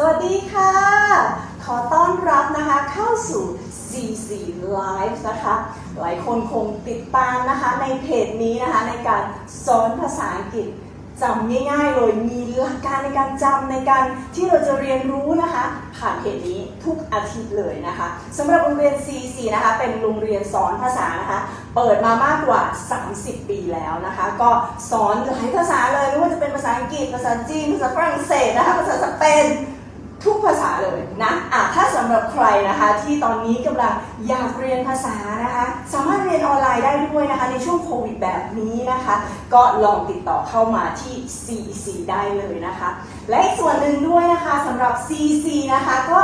สวัสดีค่ะ ขอต้อนรับนะคะเข้าสู่ CC Live นะคะ หลายคนคงติดตามนะคะในเพจนี้นะคะในการสอนภาษาอังกฤษจำง่ายๆเลยมีหลักการในการจำในการที่เราจะเรียนรู้นะคะ ผ่านเพจนี้ทุกอาทิตย์เลยนะคะสำหรับโรงเรียน CC นะคะเป็นโรงเรียนสอนภาษานะคะเปิดมามากกว่า 30 ปีแล้วนะคะ ก็สอนหลายภาษาเลยไม่ว่าจะเป็นภาษาอังกฤษภาษาจีนภาษาฝรั่งเศสนะคะภาษาสเปน ทุกภาษาเลยนะอะถ้าสำหรับใครนะคะที่ตอนนี้กำลังอยากเรียนภาษานะคะสามารถเรียนออนไลน์ได้ด้วยนะคะในช่วงโควิดแบบนี้นะคะ ก็ลองติดต่อเข้ามาที่ CC ได้เลยนะคะ และอีกส่วนหนึ่งด้วยนะคะสำหรับ CC นะคะก็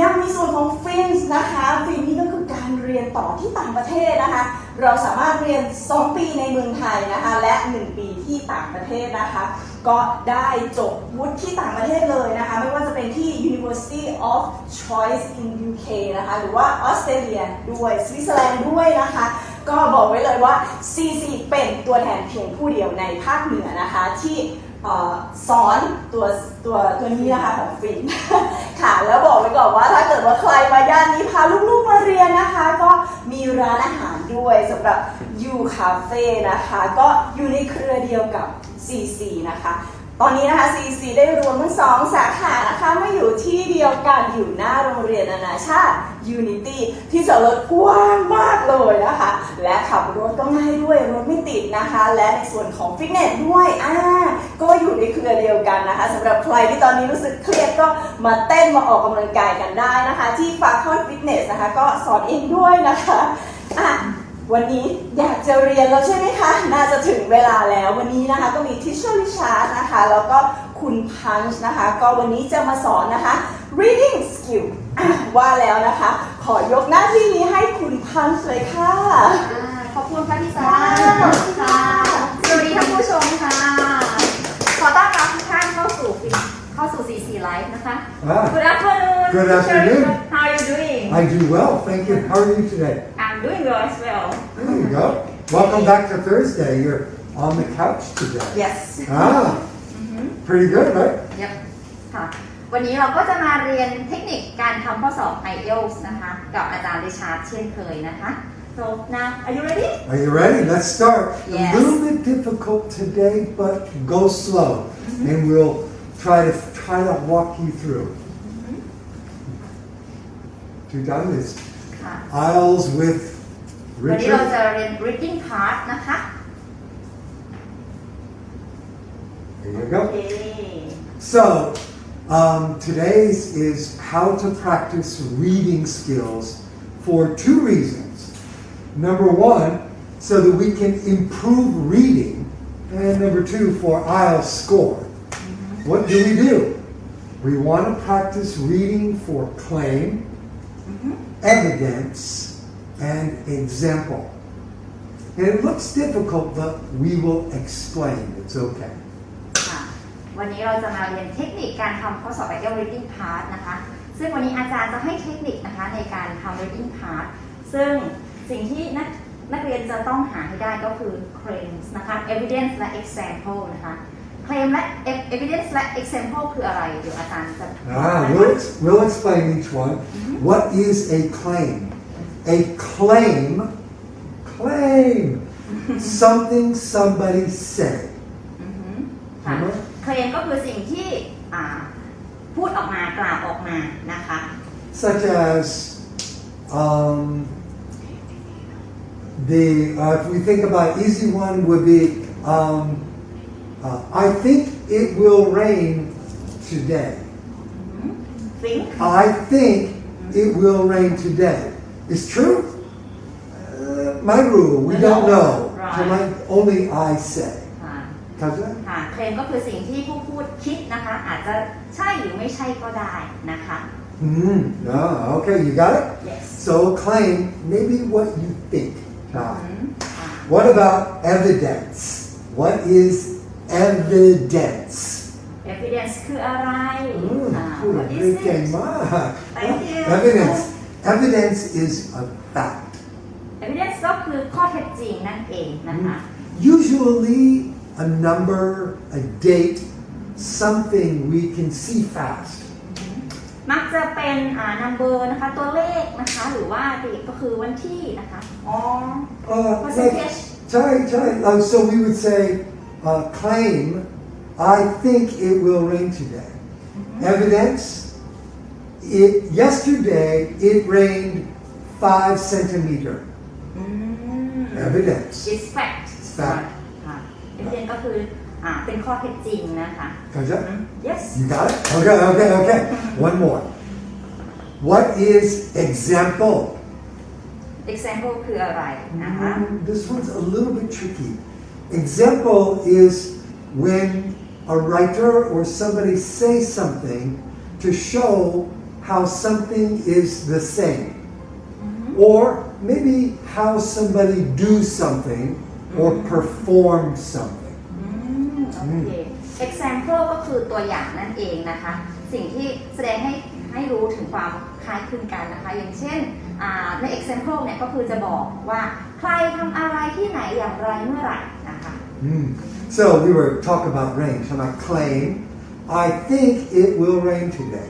ยังมีส่วนของฟินส์นะคะฟินนี่ก็คือการเรียนต่อที่ต่างประเทศนะคะ เราสามารถเรียน 2 ปีในเมืองไทยนะคะ และ 1 ปีที่ต่างประเทศนะคะ ก็ได้จบวุฒิที่ต่างประเทศเลยนะคะ ไม่ว่าจะเป็นที่ University of Choice in UK นะคะ หรือว่าออสเตรเลียด้วยสวิตเซอร์แลนด์ด้วยนะคะ ก็บอกไว้เลยว่า CC เป็นตัวแทนเพียงผู้เดียวในภาคเหนือนะคะที่ สอนตัวตัวตัวนี้นะคะของฟินค่ะแล้วบอกไว้ก่อนว่าถ้าเกิดว่าใครมาย่านนี้พาลูกๆมาเรียนนะคะ ก็มีร้านอาหารด้วยสำหรับยูคาเฟ่นะคะ ก็อยู่ในเครือเดียวกับ CC นะคะ ตอนนี้นะคะ CC ได้รวมทั้งสองสาขานะคะมาอยู่ที่เดียวกันอยู่หน้าโรงเรียนนานาชาติ Unity ที่จอดรถกว้างมากเลยนะคะ และขับรถก็ง่ายด้วยรถไม่ติดนะคะ และในส่วนของฟิตเนสด้วยอ่าก็อยู่ในเครือเดียวกันนะคะสำหรับใครที่ตอนนี้รู้สึกเครียดก็มาเต้นมาออกกำลังกายกันได้นะคะ ที่ฟาคอนฟิตเนสนะคะ ก็สอนเองด้วยนะคะอะ วันนี้อยากจะเรียนแล้วใช่ไหมคะ น่าจะถึงเวลาแล้ววันนี้นะคะก็มีทิชเชอร์ริชาร์ดนะคะ แล้วก็คุณพันช์นะคะ ก็วันนี้จะมาสอนนะคะ reading skill อะว่าแล้วนะคะ ขอยกหน้าที่นี้ให้คุณพันช์เลยค่ะอ่าขอบคุณค่ะพี่สาค่ะค่ะสวัสดีท่านผู้ชมค่ะ ขอต้อนรับทุกท่านเข้าสู่ฟิล์มเข้าสู่ CC Live นะคะ Ah. Good afternoon Good afternoon. How are you doing I do well, thank you. How are you today? I'm doing well as well There you go. Welcome back to Thursday. You're on the couch today. yes Ah, pretty good, right? Yep ค่ะ วันนี้เราก็จะมาเรียนเทคนิคการทำข้อสอบ IELTS นะคะ กับอาจารย์ริชาร์ดเช่นเคยนะคะ so now are you ready Are you ready? Let's start. Yes. A little bit difficult today, but go slow, and we'll try to try to walk you through. Two done this. ค่ะ Isles with วันนี้เรา Richard. จะเรียน reading part นะคะ There you โอ go. เค So, um, today's is how to practice reading skills for two reasons. Number one, so that we can improve reading, and number two, for IELTS score. What do we do? We want to practice reading for claim, evidence, and example. And it looks difficult, but we will explain. It's okay. ค่ะวันนี้เราจะมาเรียนเทคนิคการทำข้อสอบ IELTS reading part นะคะ ซึ่งวันนี้อาจารย์จะให้เทคนิคนะคะในการทำ reading part ซึ่งสิ่งที่นักนักเรียนจะต้องหาให้ได้ก็คือ claims นะคะ evidence และ example นะคะ claim และ evidence และ example คืออะไรเดี๋ยวอาจารย์จะ Ah, we'll, ex- we'll explain each one. What is a claim? A claim, claim, something somebody said. อือหือค่ะอือฮึ claim ก็คือสิ่งที่อ่าพูดออกมากล่าวออกมานะคะ Such as, um, the, uh, if we think about easy one would be, um, uh, I think it will rain today. think I think it will rain today. It's true? Uh, my rule, we don't know. Right. So my, only I say. ค่ะ How's that? ค่ะเคลมก็คือสิ่งที่ผู้พูดคิดนะคะ อาจจะใช่หรือไม่ใช่ก็ได้นะคะ Mm, no, okay, you got it? yes So claim maybe what you think. อื Ah. มค่ะ What about evidence? What is evidence? evidence คืออะไร Mm, อ่า ooh, what is great it game, ah. Thank you. Evidence. Evidence is a fact. evidence ก็คือข้อเท็จจริงนั่นเองนะคะ Usually a number, a date, something we can see fast. มักจะเป็นอ่า number นะคะ ตัวเลขนะคะ หรือว่า date ก็คือวันที่นะคะอ๋อ Uh, like, percentage Chai, chai, uh, so we would say, uh, claim, I think it will rain today. Evidence, it, yesterday it rained five centimeter. อืม Evidence. is fact Fact. ค่ะ evidence ก็คืออ่าเป็นข้อเท็จจริงนะคะ Gotcha? yes You got it? Okay, okay, okay. One more. What is example? example คืออะไรนะคะ Mm, This one's a little bit tricky. Example is when a writer or somebody says something to show how something is the same. Or maybe how somebody do something or perform something. อืมโอเค example ก็คือตัวอย่างนั่นเองนะคะ สิ่งที่แสดงให้ให้รู้ถึงความคล้ายคลึงกันนะคะ อย่างเช่นอ่าใน example เนี่ยก็คือจะบอกว่าใครทำอะไร ที่ไหนอย่างไรเมื่อไหร่นะคะ Mm. So we were talking about rain. So I claim, I think it will rain today.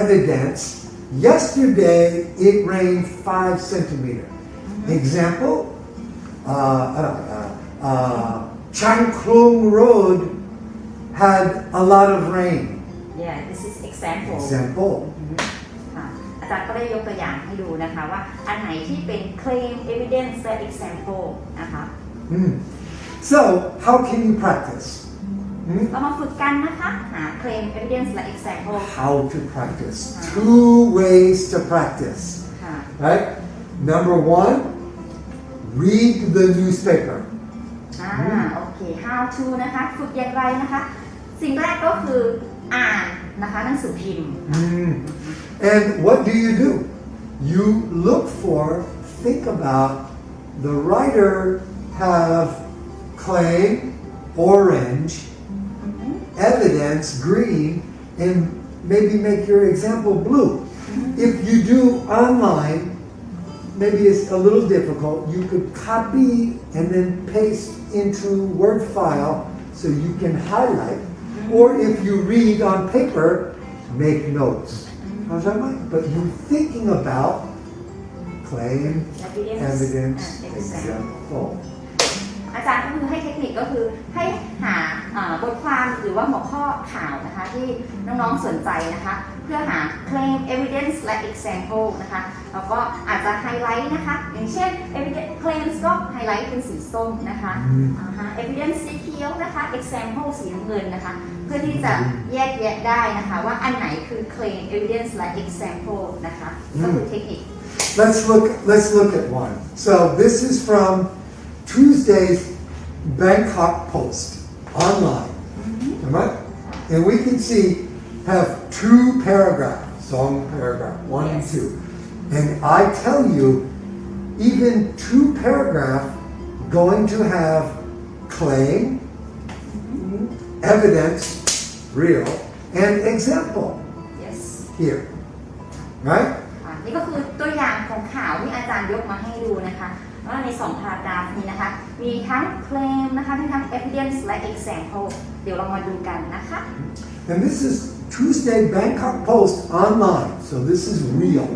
Evidence, yesterday it rained five centimeter. Example, uh, uh, uh, uh, Changklung Road had a lot of rain. yeah this is example Example. ค่ะอาจารย์ก็ได้ยกตัวอย่างให้ดูนะคะ ว่าอันไหนที่เป็น claim evidence และ example นะคะ Mm. So how can you practice? Mm? เรามาฝึกกันนะคะหา claim evidence และ example How to practice? Two ways to practice. ค่ะ Right? Number one, read the newspaper. อ่าโอเค how to นะคะ ฝึกอย่างไรนะคะ สิ่งแรกก็คืออ่าน นะคะหนังสือพิมพ์ Mm. And what do you do? You look for, think about the writer have claim, orange, evidence, green, and maybe make your example blue. If you do online, maybe it's a little difficult. You could copy and then paste into Word file so you can highlight. Or if you read on paper, make notes. How's that, Mike? But you're thinking about claim, evidence, and example. อาจารย์ก็คือให้เทคนิคก็คือให้หาอ่าบทความหรือว่าหัวข้อข่าวนะคะที่น้องๆสนใจนะคะ เ พื่อหา claim evidence และ example นะคะแล้วก็อาจจะไฮไลท์นะคะ อย่างเช่น evidence claims ก็ไฮไลท์เป็นสีส้มนะคะอืมอ่าฮะ evidence สีเขียวนะคะ example สีน้ำเงินนะคะ เพื่อที่จะแยกแยะได้นะคะว่าอันไหนคือ claim evidence และ example นะคะก็คือเทคนิค Let's look. Let's look at one. So this is from Tuesday's Bangkok Post online. Am I? And we can see have two paragraphs, song paragraph one and Yes. two. And I tell you, even two paragraph going to have claim, evidence, real, and example yes here. Right? อ่ะนี่ก็คือตัวอย่างของข่าวที่อาจารย์ยกมาให้ดูนะคะว่าใน2พาราดาฟนี้นะคะ มีทั้ง claim นะคะมีทั้ง evidence และ example เดี๋ยวเรามาดูกันนะคะ And this is Tuesday Bangkok Post online. So this is real,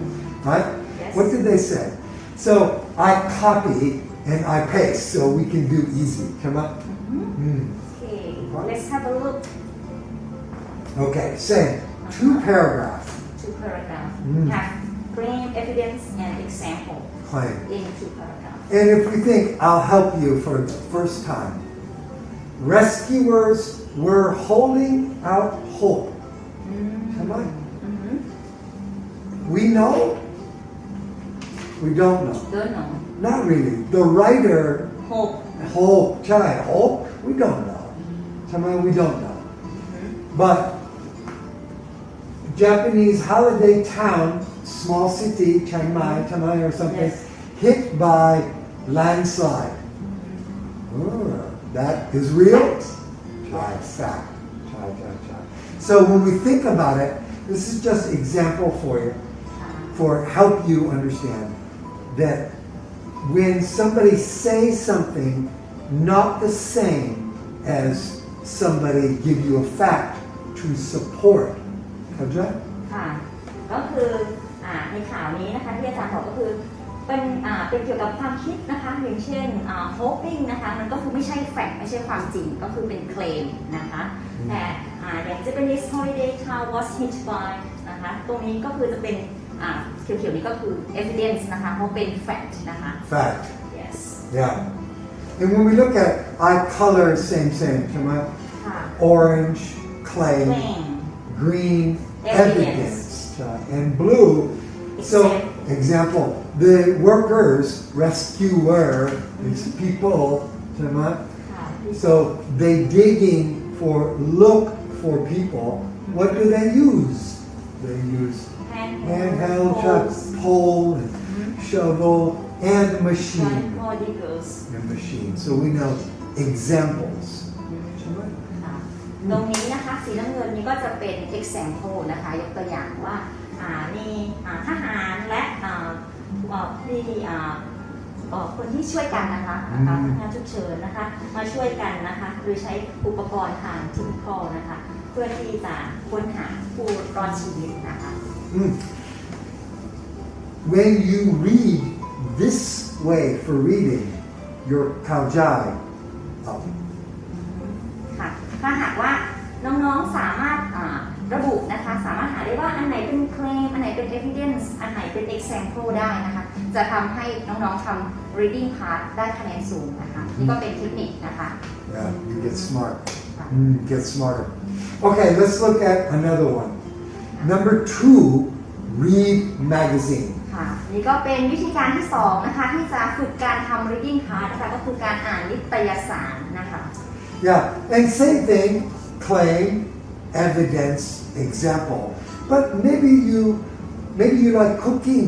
right? Yes. What did they say? So I copy and I paste so we can do easy. Come on. Mm-hmm. Mm. Okay, let's have a look. Okay, same. Two uh-huh. paragraphs. Two paragraphs. Mm. Have claim evidence and example. Claim. In two paragraphs. And if we think, I'll help you for the first time. Rescuers were holding out hope on. Mm-hmm. We know. We don't know. don't know Not really. The writer hope Hope, try hope, we don't know. Mm-hmm. Somehow we don't know. Mm-hmm. But Japanese holiday town, small city, Chiang Mai, Chiang Mai or something, Yes. hit by landslide. Oh, that is real. Try fact. Try, try, try. So when we think about it, this is just example for you, ค่ะ for help you understand that when somebody says something not the same as somebody give you a fact to support. เข้าใจ? ค่ะ ก็คืออ่าในข่าวนี้นะคะที่อาจารย์บอกก็คือเป็นอ่าเป็นเกี่ยวกับความคิดนะคะอย่างเช่นอ่า hoping นะคะมันก็คือไม่ใช่แฟกต์ไม่ใช่ความจริงก็คือเป็นเคลมนะคะแต่ อ่าอย่าง Japanese holiday town was hit by นะคะตรงนี้ก็คือจะเป็นอ่าเขียวๆนี้ก็คือ evidence นะคะเพราะเป็น fact นะคะ Fact. yes Yeah. And when we look at eye color, same, same. Come on. ค่ะ Orange, clay, claim green, Evidence. evidence, uh, and blue. So, example, the workers, rescuer, is people. come on. ค่ะ So they digging for look for people. What do they use? They use handheld trucks, pole, and shovel, and machine. Prodigals And machine. So we know examples. ค่ะตรงนี้นะคะสีน้ำเงินนี้ก็จะเป็น example นะคะ ยกตัวอย่างว่าอ่ามีอ่าทหารและอ่าเอ่อที่อ่าเอ่อ คนที่ช่วยกันนะคะนะคะอืมงานฉุกเฉินนะคะ มาช่วยกันนะคะ โดยใช้อุปกรณ์ทางทิพอนะคะ เพื่อที่จะค้นหาผู้รอดชีวิตนะคะ Mm. When you read this way for reading, your kaujai up. ค่ะถ้าหากว่าน้องๆสามารถอ่าระบุนะคะ สามารถหาได้ว่าอันไหนเป็น claim อันไหนเป็น evidence อันไหนเป็น example ได้นะคะ จะทำให้น้องๆทำ reading part ได้คะแนนสูงนะคะ นี่ก็เป็นเทคนิคนะคะ Yeah, you get smart. Mm, get smarter. Okay, let's look at another one. Number two, read magazine. ค่ะ นี่ก็เป็นวิธีการที่สองนะคะ ที่จะฝึกการทำ reading part นะคะ ก็คือการอ่านนิตยสารนะคะ Yeah, and same thing, claim, evidence, example. But maybe you maybe you like cooking.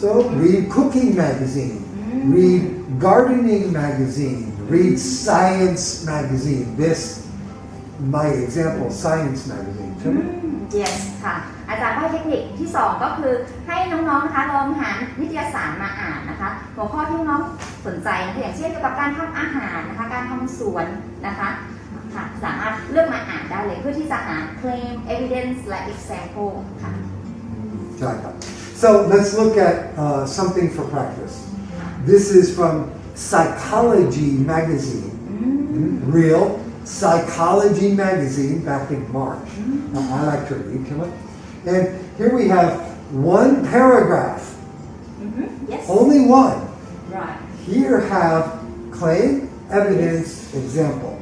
So read cooking magazine, read gardening magazine, read science magazine. This my example, science magazine. อืม yes ค่ะ อาจารย์ก็ให้เทคนิคที่ 2 ก็คือให้น้องๆนะคะลองหานิตยสารมาอ่านนะคะ หัวข้อที่น้องสนใจนะคะอย่างเช่นเกี่ยวกับการทำอาหารนะคะ การทำสวนนะคะค่ะสามารถเลือกมาอ่านได้เลยเพื่อที่จะหา claim evidence และ example ค่ะ Jaika. So let's look at uh, something for practice. This is from Psychology Magazine. Mm-hmm. Real Psychology Magazine back in March. Mm-hmm. Now, I like to read too much. And here we have one paragraph. Mm-hmm. Yes. Only one. Right. Here have claim, evidence, example.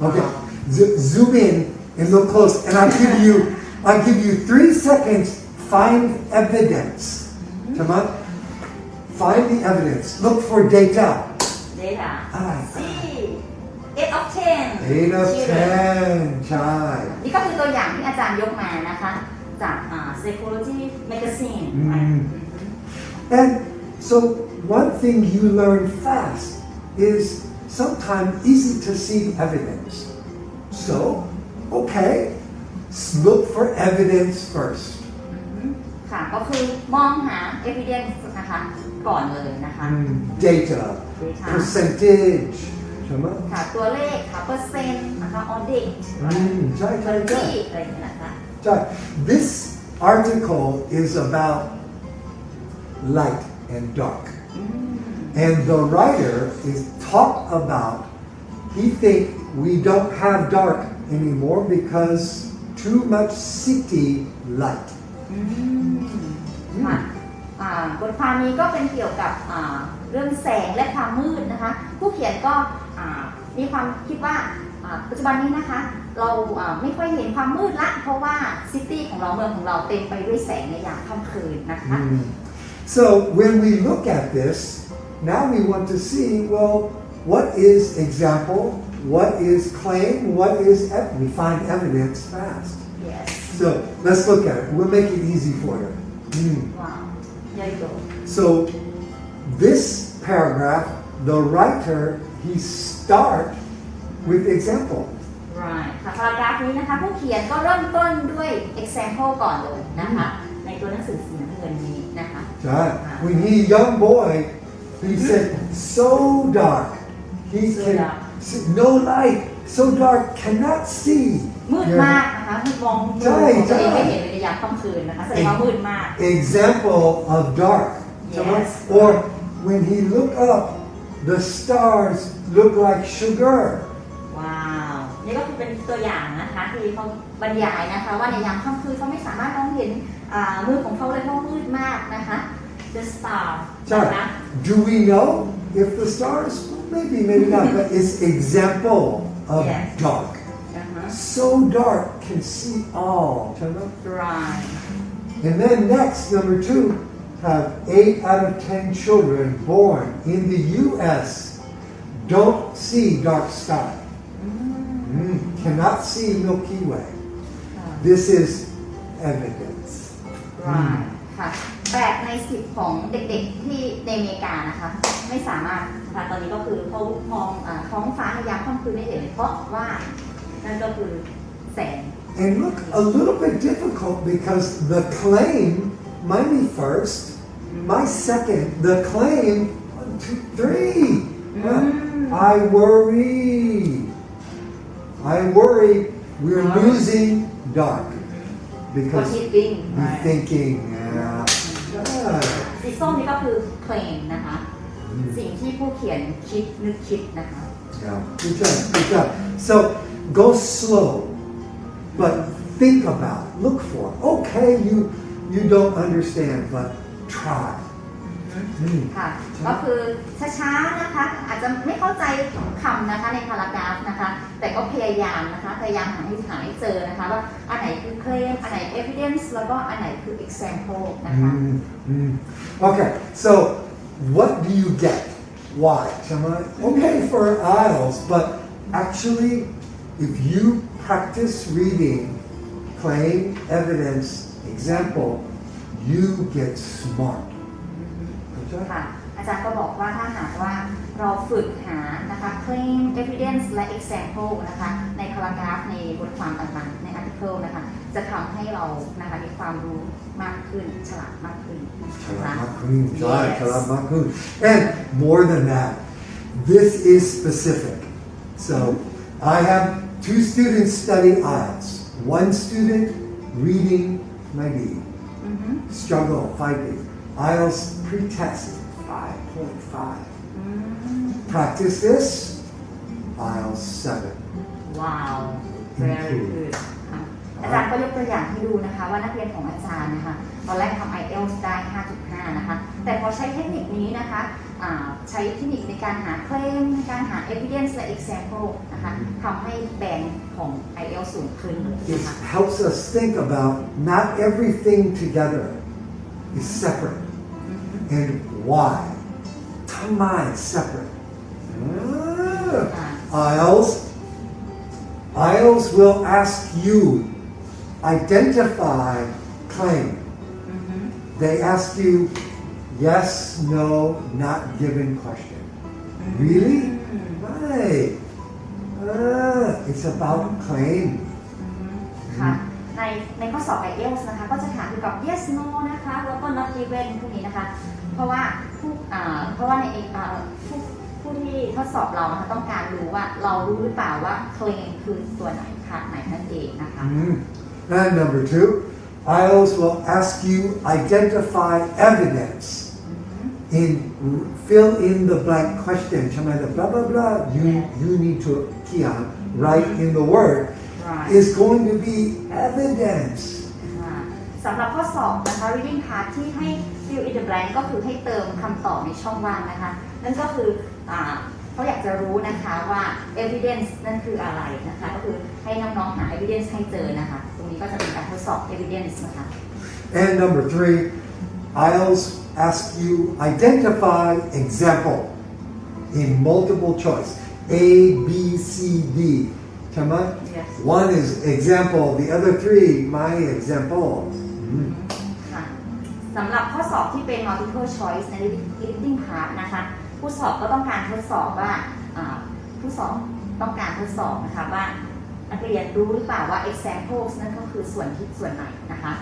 Okay. Z- zoom in and look close. And I give you I give you three seconds Find evidence. Come on. Find the evidence. Look for data. data อะไร see 8 of 10 Eight of children ten. Chai. นี่ก็คือตัวอย่างที่อาจารย์ยกมานะคะ จากอ่า psychology magazine อืม And so one thing you learn fast is sometimes easy to see evidence. So, okay, s- look for evidence first. ค่ะ ก็คือมองหา evidence นะคะ ก่อนเลยนะคะ Mm, data, Data. percentage. Come on. ค่ะ ตัวเลขค่ะ เปอร์เซ็นต์นะคะ audit Mm, chai, chai, ที่ chai. อะไรอย่างเงี้ยนะคะ Chai. This article is about light and dark. อืม And the writer is talk about he think we don't have dark anymore because too much city light. อืม ม ค่ะอ่าบทความนี้ก็เป็นเกี่ยวกับอ่าเรื่องแสงและความมืดนะคะ ผู้เขียนก็อ่ามีความคิดว่าอ่าปัจจุบันนี้นะคะ เราอ่าไม่ค่อยเห็นความมืดละ เพราะว่าซิตี้ของเราเมืองของเราเต็มไปด้วยแสงในยามค่ำคืนนะคะ Mm. So when we look at this, now we want to see well, what is example, what is claim, what is ev- we find evidence fast. yes So let's look at it. We'll make it easy for you. Mm. ว้าว there you go So this paragraph, the writer he start with example. right ค่ะพารากราฟนี้นะคะ ผู้เขียนก็เริ่มต้นด้วย example ก่อนเลยนะคะ ในตัวหนังสือสีน้ำเงินนี้นะคะ Right. When he young boy, he said, "So dark, he So can dark. see, no light, So dark, cannot see." มืดมากนะคะมืดมองใช่ของตัวเองใช่ ไม่เห็นเลยในยามค่ำคืนนะคะแสดงว่ามืดมาก example of dark. Yes. Or when he looked up, the stars look like sugar. ว้าว นี่ก็คือเป็นตัวอย่างนะคะที่เขาบรรยายนะคะว่าในยามค่ำคืนเขาไม่สามารถมองเห็นอ่ามือของเขาเลยเพราะมืดมากนะคะ the star นะคะ Sorry. Do we know if the stars? Maybe, maybe not, but it's example of Yes. dark. Uh-huh. So dark can see all. Turn Right. up. And then next, number two, have eight out of ten children born in the U.S. don't see dark sky. Mm. mm, cannot see Milky Way. This is evidence. Right. Mm. แปดในสิบของเด็กๆที่ในอเมริกานะคะ ไม่สามารถตอนนี้ก็คือเขามองท้องฟ้าในยามค่ำคืนไม่เห็นเพราะว่านั่นก็คือแสง And look a little bit difficult because the claim my me first my second the claim one two three I worry I worry we're losing dark because we're thinking yeah. สีส้มนี่ก็คือ claim นะคะ สิ่งที่ผู้เขียนคิดนึกคิดนะคะ Yeah, good job, good job. So go slow, but think about, look for. Okay, you you don't understand, but try. ค่ะ ก็คือช้าๆนะคะ อาจจะไม่เข้าใจคำนะคะในพารากราฟนะคะ แต่ก็พยายามนะคะ พยายามหาให้หาให้เจอนะคะว่าอันไหนคือ claim อันไหน evidence แล้วก็อันไหนคือ example นะคะ Mm, mm. Okay, so what do you get? Why? Am I okay for aisles, but actually, if you practice reading, claim, evidence, example, you get smart. Okay? ค่ะ อาจารย์ก็บอกว่าถ้าหากว่าเราฝึกหานะคะ claim evidence และ example นะคะ ในพารากราฟในบทความต่างๆ ใน article นะคะ จะทำให้เรานะคะมีความรู้มากขึ้น ฉลาดมากขึ้นนะคะ Talamakun, Jai, Yes. Talamakun. And more than that, this is specific. So I have two students study IELTS. One student reading maybe อือฮึ struggle, fighting. IELTS pretest 5.5. อืม Practice this, IELTS 7. ว้าว very good ค่ะอาจารย์ก็ยกตัวอย่างให้ดูนะคะ ว่านักเรียนของอาจารย์นะคะ ตอนแรกทำ IELTS ได้ 5.5 นะคะ แต่พอใช้เทคนิคนี้นะคะอ่าใช้เทคนิคในการหาเคลมในการหา evidence และ example นะคะทำให้แบงของ IELTS สูงขึ้นเลย It นะคะ helps us think about not everything together is separate. And why? Tamai separate. Ah. IELTS. IELTS will ask you identify claim. อือฮึ They ask you yes, no, not given question. Really? Right. Ah, it's about claim. ค่ะ ในในข้อสอบ IELTS นะคะ ก็จะถามเกี่ยวกับ yes no นะคะ แล้วก็ not given พวกนี้นะคะ เพราะว่าผู้อ่าเพราะว่าในเอกอ่าผู้ผู้ที่ทดสอบเรานะคะต้องการรู้ว่าเรารู้หรือเปล่าว่า claim คือตัวไหนค่ะไหนนั่นเองนะคะ Mm. And number two, IELTS will ask you identify evidence. In fill in the blank question. Shama the blah blah blah. You you need to key on write in the word right is going to be evidence. ค่ะสำหรับข้อสอบนะคะ reading part ที่ให้ fill in the blank ก็คือให้เติมคำตอบในช่องว่างนะคะ นั่นก็คืออ่าเขาอยากจะรู้นะคะว่า evidence นั่นคืออะไรนะคะ ก็คือให้น้องๆหา evidence ให้เจอนะคะ ตรงนี้ก็จะเป็นการทดสอบ evidence นะคะ And number three, IELTS ask you identify example in multiple choice. A, B, C, D. Shama? Yes. One is example. The other three, my example. Mm. ค่ะ สำหรับข้อสอบที่เป็น multiple choice ใน reading part นะคะ ผู้สอบก็ต้องการทดสอบว่าอ่าผู้สอบต้องการทดสอบนะคะว่านักเรียนรู้หรือเปล่าว่า examples นั่นก็คือส่วนที่ส่วนไหนนะคะ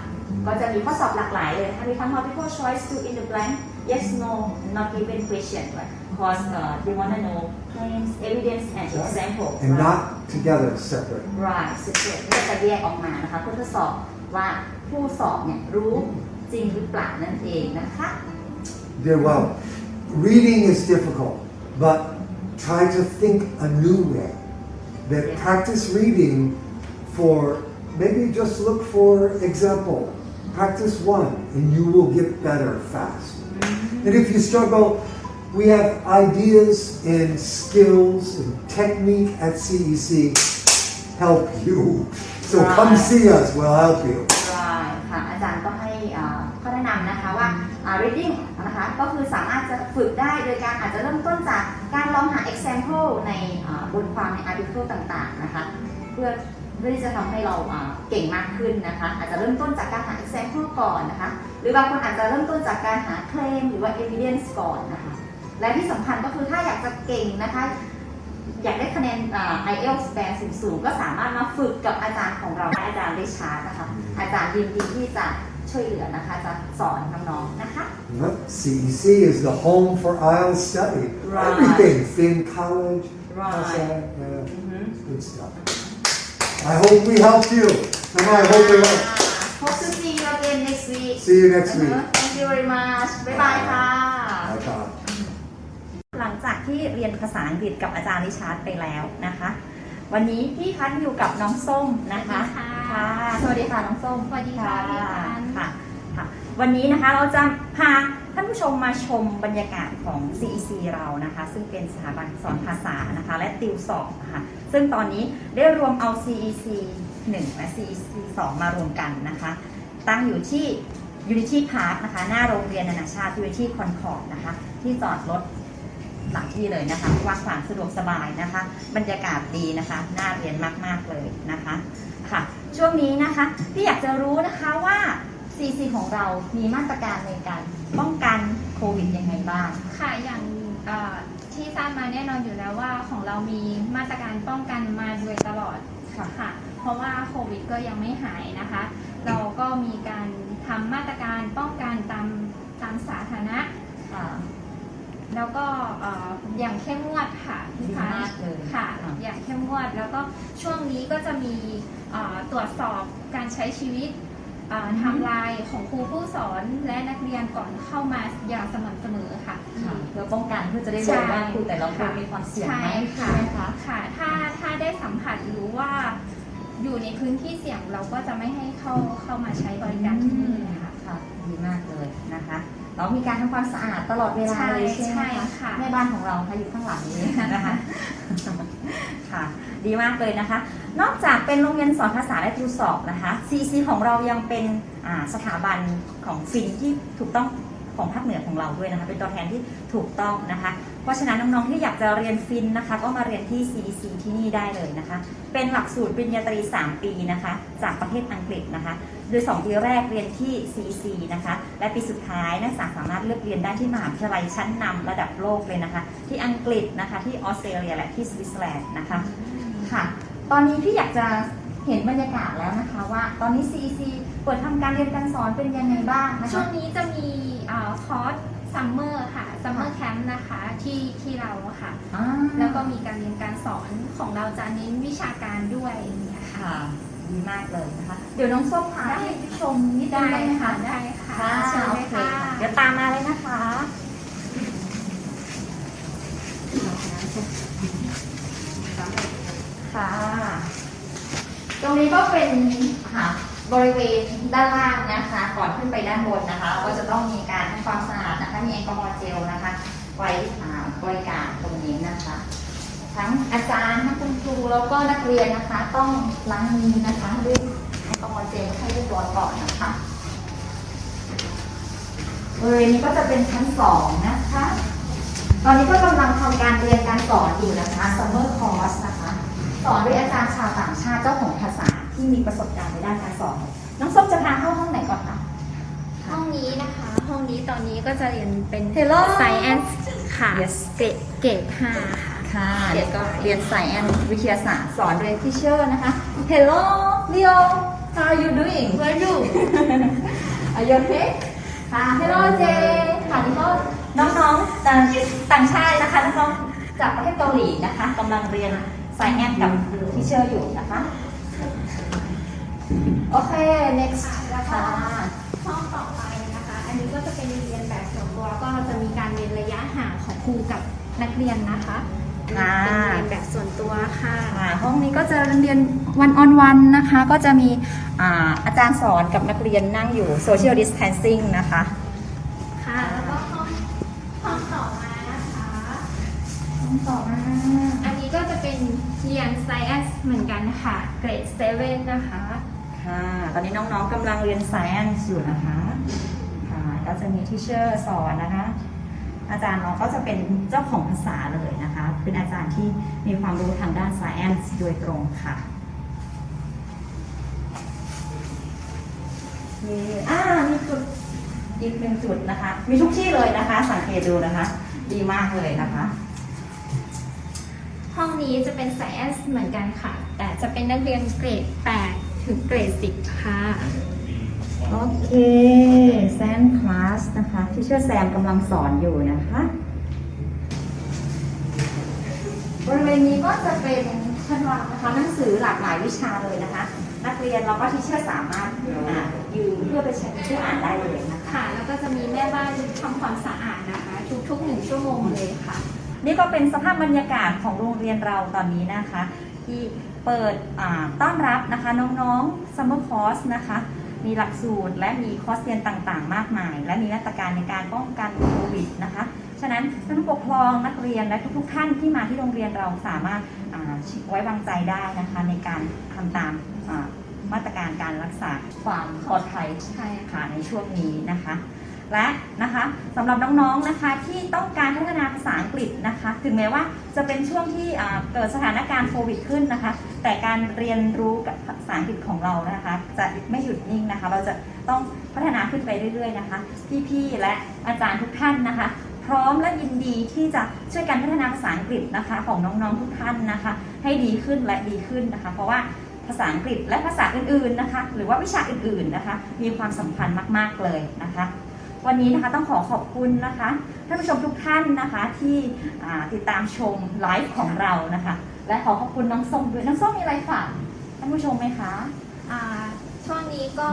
ก็จะมีข้อสอบหลากหลายเลยนะคะมีทั้ง multiple choice to in the blank yes no not given question ด้วย because uh, they want to know claims evidence and example And right? not together, separate. right สุดๆก็จะแยกออกมานะคะเพื่อทดสอบว่าผู้สอบเนี่ยรู้ จริงหรือเปล่านั่นเองนะคะ Yeah, well, reading is difficult, but try to think a new way. That Yeah. practice reading for maybe just look for example. Practice one, and you will get better fast. And if you struggle, we have ideas and skills and technique at CEC help you. So come Right. see us, we'll help you. คือสามารถจะฝึกได้โดยการอาจจะเริ่มต้นจากการลองหา example ในบทความใน article ต่างๆนะคะเพื่อเพื่อที่จะทำให้เราเก่งมากขึ้นนะคะ อาจจะเริ่มต้นจากการหา example ก่อนนะคะ หรือบางคนอาจจะเริ่มต้นจากการหา claim หรือว่า evidence ก่อนนะคะ และที่สำคัญก็คือถ้าอยากจะเก่งนะคะ อยากได้คะแนน IELTS แบนสูงๆ ก็สามารถมาฝึกกับอาจารย์ของเราอาจารย์ได้ชาร์นะคะ อาจารย์ยินดีที่จะ ช่วยเหลือนะคะจะสอนน้องๆนะคะ Yep, CEC is the home for IELTS study. Right. Everything, Finn College, Right. outside, yeah, good stuff. I hope we helped you, and I hope we helped. Hope to see you again next week See you next week. Thank you very much บ๊ายบายค่ะ Bye bye. หลังจากที่เรียนภาษาอังกฤษกับอาจารย์ริชาร์ดไปแล้วนะคะ วันนี้พี่พัดอยู่กับน้องส้มนะคะสวัสดี ค่ะ สวัสดีค่ะน้องส้มสวัสดีค่ะพี่พันธุ์ค่ะค่ะ วันนี้นะคะเราจะพาท่านผู้ชมมาชมบรรยากาศของ CEC เรานะคะ ซึ่งเป็นสถาบันสอนภาษานะคะ และติวสอบนะคะซึ่งตอนนี้ได้รวมเอา CEC 1 และ CEC 2 มารวมกันนะคะ ตั้งอยู่ที่ Unity Park นะคะ หน้าโรงเรียนนานาชาติ Unity Concord นะคะ ที่จอดรถ หลังที่เลยนะคะกว้างขวางสะดวกสบายนะคะ บรรยากาศดีนะคะน่าเรียนมากๆเลยนะคะค่ะ ช่วงนี้นะคะพี่อยากจะรู้นะคะว่า CC ของเรามีมาตรการในการป้องกันโควิดยังไงบ้างค่ะอย่างเอ่อที่ทราบมาแน่นอนอยู่แล้วว่าของเรามีมาตรการป้องกันมาโดยตลอดค่ะค่ะเพราะว่าโควิดก็ยังไม่หายนะคะ เราก็มีการทำมาตรการป้องกันตามตามสาธารณะค่ะ แล้วก็เอ่ออย่างเข้มงวดค่ะพี่ดีพันมากธุ์เลยค่ะ ค่ะ อย่างเข้มงวด แล้วก็ช่วงนี้ก็จะมีเอ่อตรวจสอบการใช้ชีวิตเอ่อไทำลายของครูผู้สอนและนักเรียนก่อนเข้ามาอย่างสม่ำเสมอค่ะ ค่ะเพื่อป้องกันเพื่อจะได้ใช่รู้ว่าครูแต่ละคนมีความเสี่ยงไหมใช่ค่ะ ใช่ไหมคะค่ะ ถ้าถ้าได้สัมผัสหรือว่า อยู่ในพื้นที่เสี่ยงเราก็จะไม่ให้เข้าเข้ามาใช้บริการที่นี่ค่ะ ค่ะดีมากเลยนะคะ เรามีการทำความสะอาดตลอดเวลาเลยใช่ไหมใช่คะค่ะแม่บ้านของเราค่ะอยู่ข้างหลังนี้นะคะค่ะ ดีมากเลยนะคะ นอกจากเป็นโรงเรียนสอนภาษาและติวสอบนะคะ CC ของเรายังเป็นอ่าสถาบันของฟินที่ถูกต้องของภาคเหนือของเราด้วยนะคะ เป็นตัวแทนที่ถูกต้องนะคะ เพราะฉะนั้นน้องๆที่อยากจะเรียนฟินนะคะ ก็มาเรียนที่ CEC ที่นี่ได้เลยนะคะ เป็นหลักสูตรปริญญาตรี 3 ปีนะคะ จากประเทศอังกฤษนะคะ โดย 2 ปีแรกเรียนที่ CEC นะคะ และปีสุดท้ายนักศึกษาสามารถเลือกเรียนได้ที่มหาวิทยาลัยชั้นนำระดับโลกเลยนะคะ ที่อังกฤษนะคะที่ออสเตรเลียและที่สวิตเซอร์แลนด์นะคะค่ะ ตอนนี้พี่อยากจะเห็นบรรยากาศแล้วนะคะว่าตอนนี้ CEC เปิดทำการเรียนการสอนเป็นยังไงบ้างนะช่วคะงนี้จะมีเอ่อคอร์สซัมเมอร์ค่ะซัมเมอร์แคมป์นะคะที่ที่เราอะค่ะอ่าแล้วก็มีการเรียนการสอนของเราจะเน้นวิชาการด้วยอย่างเงี้ยค่ะค่ะ ดีมากเลยนะคะ เดี๋ยวน้องส้มพาให้ผู้ชมนิดนึได้งได้ไหมค่ะคะได้ค่ะค่ะเชิญโอเลยเคค่ะค่ะ เดี๋ยวตามมาเลยนะคะค่ะ ตรงนี้ก็เป็นค่ะบริเวณด้านล่างนะคะ ก่อนขึ้นไปด้านบนนะคะเราก็จะต้องมีการทำความสะอาดนะคะ มีแอลกอฮอล์เจลนะคะ ไว้อ่าบริการตรงนี้นะคะ ทั้งอาจารย์ทั้งคุณครูแล้วก็นักเรียนนะคะ ต้องล้างมือนะคะด้วยแอลกอฮอล์เจลให้เรียบร้อยก่อนนะคะบริเวณนี้ก็จะเป็นชั้นสองนะคะ ตอนนี้ก็กำลังทำการเรียนการสอนอยู่นะคะ summer course นะคะ สอนด้วยอาจารย์ชาวต่างชาติเจ้าของภาษาที่มีประสบการณ์ในด้านการสอน น้องส้มจะพาเข้าห้องไหนก่อนคะ ห้องนี้นะคะ ห้องนี้ตอนนี้ก็จะเรียนเป็น Hello Science ค่ะ Yes เกรดเกรดห้าค่ะ ค่ะเดี๋ยวก็เรียนสายแอนวิทยาศาสตร์สอนโดยพี่เชอร์นะคะ Hello Leo how are you doing Where you are you okay ค่ะ Hello Jay ค่ะนี่ก็น้องๆต่างต่างชาตินะคะน้องๆจากประเทศเกาหลีนะคะกำลังเรียนสายแอนกับทิเชอร์อยู่นะคะโอเค next แล้วก็ค่ะห้องต่อไปนะคะ อันนี้ก็จะเป็นเรียนแบบส่วนตัวก็จะมีการเรียนระยะห่างของครูกับนักเรียนนะคะ ค่ะเป็นเรียนแบบส่วนตัวค่ะค่ะห้องนี้ก็จะเรียนวันออนวันนะคะ ก็จะมีอาอาจารย์สอนกับนักเรียนนั่งอยู่ social distancing นะคะ ค่ะแล้วก็ห้องห้องต่อมานะคะ ห้องต่อมา อันนี้ก็จะเป็นเรียน Science เหมือนกันค่ะเกรด7นะคะ ค่ะ ตอนนี้น้องๆกำลังเรียน science อยู่นะคะ ค่ะ ก็จะมีที่เชอร์สอนนะคะ อาจารย์น้องก็จะเป็นเจ้าของภาษาเลยนะคะ เป็นอาจารย์ที่มีความรู้ทางด้าน science โดยตรงค่ะมีอ่ามีจุดอีกหนึ่งจุดนะคะ มีทุกที่เลยนะคะ สังเกตดูนะคะ ดีมากเลยนะคะ ห้องนี้จะเป็น Science เหมือนกันค่ะ แต่จะเป็นนักเรียนเกรด 8 ถึงเกรด 10 ค่ะ โอเคแซมคลาสนะคะที่เชื่อแซมกำลังสอนอยู่นะคะ บริเวณนี้ก็จะเป็นชั้นวางนะคะหนังสือหลากหลายวิชาเลยนะคะ นักเรียนแล้วก็ที่เชื่อสามารถอ่ายืมเพื่อไปใช้เพื่ออ่านได้เลยนะคะค่ะแล้วก็จะมีแม่บ้านทำความสะอาดนะคะ ทุกๆ1ชั่วโมงเลยค่ะ นี่ก็เป็นสภาพบรรยากาศของโรงเรียนเราตอนนี้นะคะ ที่เปิดอ่าต้อนรับนะคะน้องๆ Summer Course นะคะ มีหลักสูตรและมีคอร์สเรียนต่างๆ มากมาย และมีมาตรการในการป้องกันโควิดนะคะ ฉะนั้นท่านผู้ปกครองนักเรียนและทุกๆ ท่านที่มาที่โรงเรียนเราสามารถไว้วางใจได้นะคะในการทำตามมาตรการการรักษาความปลอดภัยค่ะในช่วงนี้นะคะ และนะคะสำหรับน้องๆนะคะที่ต้องการพัฒนาภาษาอังกฤษนะคะ ถึงแม้ว่าจะเป็นช่วงที่เกิดสถานการณ์โควิดขึ้นนะคะ แต่การเรียนรู้กับภาษาอังกฤษของเรานะคะ จะไม่หยุดนิ่งนะคะ เราจะต้องพัฒนาขึ้นไปเรื่อยๆนะคะ พี่ๆและอาจารย์ทุกท่านนะคะ พร้อมและยินดีที่จะช่วยกันพัฒนาภาษาอังกฤษนะคะของน้องๆทุกท่านนะคะ ให้ดีขึ้นและดีขึ้นนะคะ เพราะว่าภาษาอังกฤษและภาษาอื่นๆนะคะ หรือว่าวิชาอื่นๆนะคะ มีความสำคัญมากๆเลยนะคะ วันนี้นะคะต้องขอขอบคุณนะคะท่านผู้ชมทุกท่านนะคะที่อ่าติดตามชมไลฟ์ของเรานะคะ และขอขอบคุณน้องส้มด้วยน้องส้มมีอะไรฝากท่านผู้ชมไหมคะอ่าช่วงนี้ก็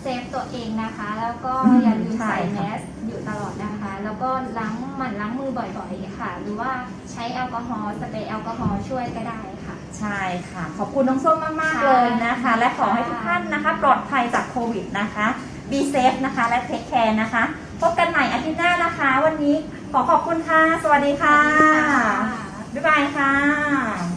เซฟตัวเองนะคะ แล้วก็อืมอย่าลืมใช่ใส่ค่ะแมสอยู่ตลอดนะคะ แล้วก็ล้างหมั่นล้างมือบ่อยๆค่ะ หรือว่าใช้แอลกอฮอล์สเปรย์แอลกอฮอล์ช่วยก็ได้ค่ะ ใช่ค่ะ ขอบคุณน้องส้มมากๆค่ะเลยนะคะ และขอให้ทุกท่านนะคะ ปลอดภัยจากโควิดนะคะ be safe นะคะ และ take care นะคะ พบกันใหม่อาทิตย์หน้านะคะ วันนี้ขอขอบคุณค่ะ สวัสดีค่ะ บ๊ายบายค่ะ